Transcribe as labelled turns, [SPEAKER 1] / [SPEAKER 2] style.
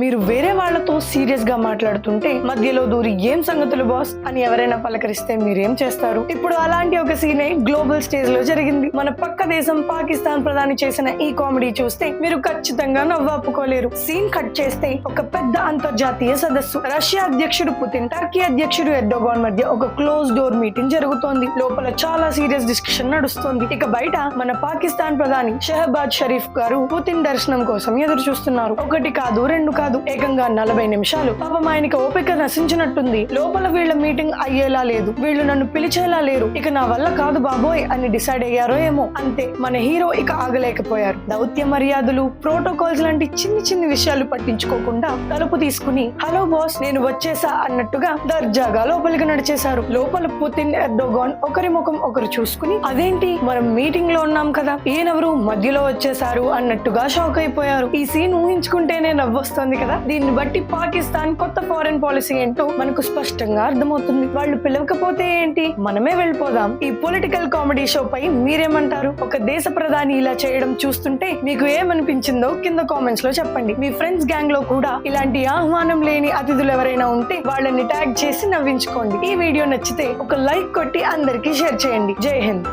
[SPEAKER 1] మీరు వేరే వాళ్ళతో సీరియస్గా మాట్లాడుతుంటే మధ్యలో దూరి ఏం సంగతులు బాస్ అని ఎవరైనా పలకరిస్తే మీరేం చేస్తారు? ఇప్పుడు అలాంటి ఒక సీనే గ్లోబల్ స్టేజ్లో జరిగింది. మన పక్క దేశం పాకిస్తాన్ ప్రధాని చేసిన ఈ కామెడీ చూస్తే మీరు ఖచ్చితంగా నవ్వాపుకోలేరు సీన్ కట్ చేస్తే ఒక పెద్ద అంతర్జాతీయ సదస్సు. రష్యా అధ్యక్షుడు పుతిన్ టర్కీ అధ్యక్షుడు ఎర్డోగాన్ మధ్య ఒక క్లోజ్ డోర్ మీటింగ్ జరుగుతోంది. లోపల చాలా సీరియస్ డిస్కషన్ నడుస్తోంది. ఇక బయట మన పాకిస్తాన్ ప్రధాని షెహబాద్ షరీఫ్ గారు పుతిన్ దర్శనం కోసం ఎదురు చూస్తున్నారు ఒకటి కాదు రెండు కాదు. ఏకంగా నలభై నిమిషాలు. పాపం ఆయనకి ఓపిక నశించినట్టుంది. లోపల వీళ్ళ మీటింగ్ అయ్యేలా లేదు. వీళ్ళు నన్ను పిలిచేలా లేరు. ఇక నా వల్ల కాదు బాబోయ్ అని డిసైడ్ అయ్యారో ఏమో. అంతే. మన హీరో ఇక ఆగలేకపోయారు. దౌత్య మర్యాదలు ప్రోటోకాల్స్ లాంటి చిన్ని చిన్ని విషయాలు పట్టించుకోకుండా తలుపు తీసుకుని హలో బాస్ నేను వచ్చేసా అన్నట్టుగా దర్జాగా లోపలికి నడిచేశారు. లోపల పుతిన్ ఎర్డోగాన్ ఒకరి ముఖం ఒకరు చూసుకుని అదేంటి? మనం మీటింగ్లో ఉన్నాం కదా. ఈయనెవరు? మధ్యలో వచ్చేసారు అన్నట్టుగా షాక్ అయిపోయారు. ఈ సీన్ ఊహించుకుంటేనే నవ్వొస్తుంది. కదా? దీన్ని బట్టి పాకిస్తాన్ కొత్త ఫారెన్ పాలసీ ఏంటో మనకు స్పష్టంగా అర్థమవుతుంది. వాళ్ళు పిలవకపోతే ఏంటి? మనమే వెళ్ళిపోదాం. ఈ పొలిటికల్ కామెడీ షో పై మీరేమంటారు? ఒక దేశ ప్రధాని ఇలా చేయడం చూస్తుంటే మీకు ఏమనిపించిందో కింద కామెంట్స్లో చెప్పండి. మీ ఫ్రెండ్స్ గ్యాంగ్లో కూడా ఇలాంటి ఆహ్వానం లేని అతిథులు ఎవరైనా ఉంటే వాళ్ళని ట్యాగ్ చేసి నవ్వించుకోండి. ఈ వీడియో నచ్చితే ఒక లైక్ కొట్టి అందరికీ షేర్ చేయండి. జై హింద్.